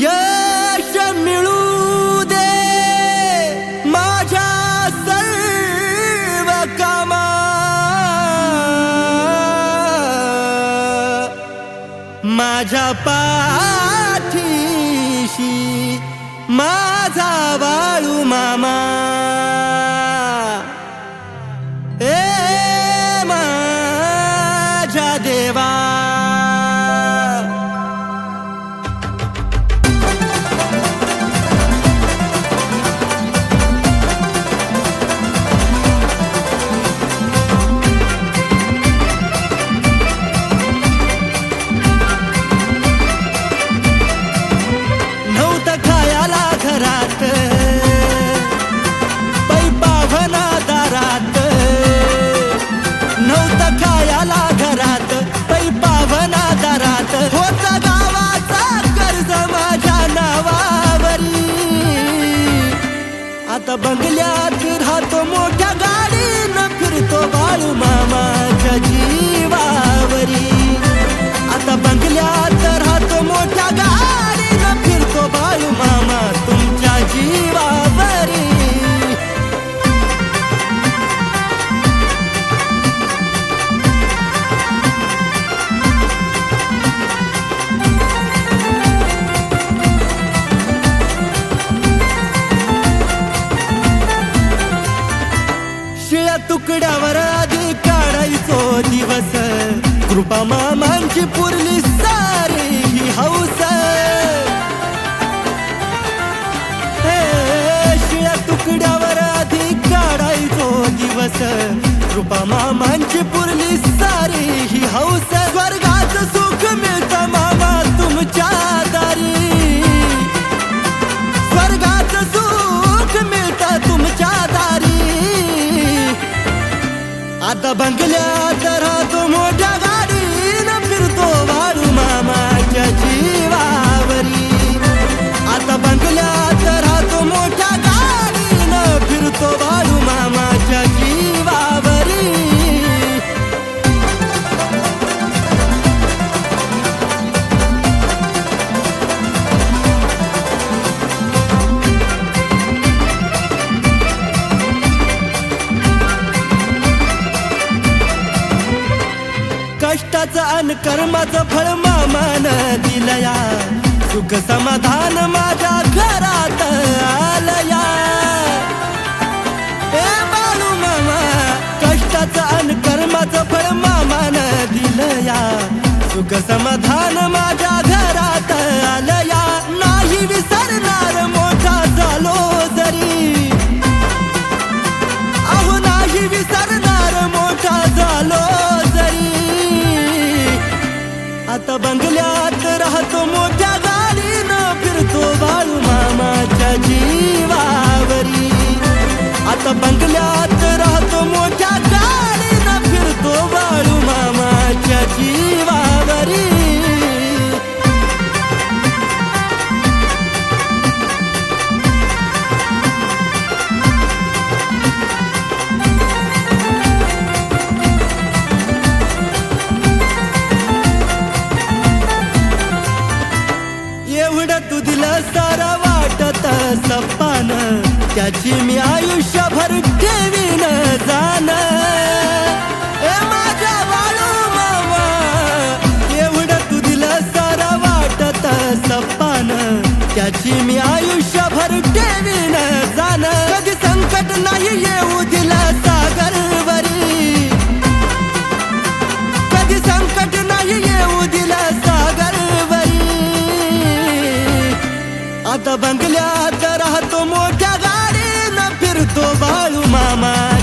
यश मिळू दे माझ्या सर्व कामा. माझ्या पाठीशी माझा बाळू मामा. आता बंगल्यात राहतो मोठ्या गाडीनं फिरतो बाळू मामाच्या जीवावरी. आता बंगल्या कृपा मामांची पुरली सारी ही हौस. शिळ्या तुकड्यावर आधी काढायचो दिवस. कृपा मामांची पुरली सारी ही हौस. स्वर्गाच सुख मिळत मामा तुमच्या दारी. स्वर्गाच सुख मिळत तुमच्या दारी. आता बंगल्या राहतो कष्टाचं अन कर्माचं फळ मामान दिलया सुख समाधान माझ्या घरात आलया. ए बाळू मामा कष्टाचं अन कर्माचं फळ मामान दिलया सुख समाधान माझ्या आता बंगल्यात राहतो सपान त्याची मी आयुष्यभर ठेवीन जाण. ए माझ्या बाळू मामा एवढं तू दिलं सारा वाटत सपान त्याची मी आयुष्यभर ठेवीन आता बंगल्यात राहतो मोठ्या गाडीनं फिरतो बाळू मामा.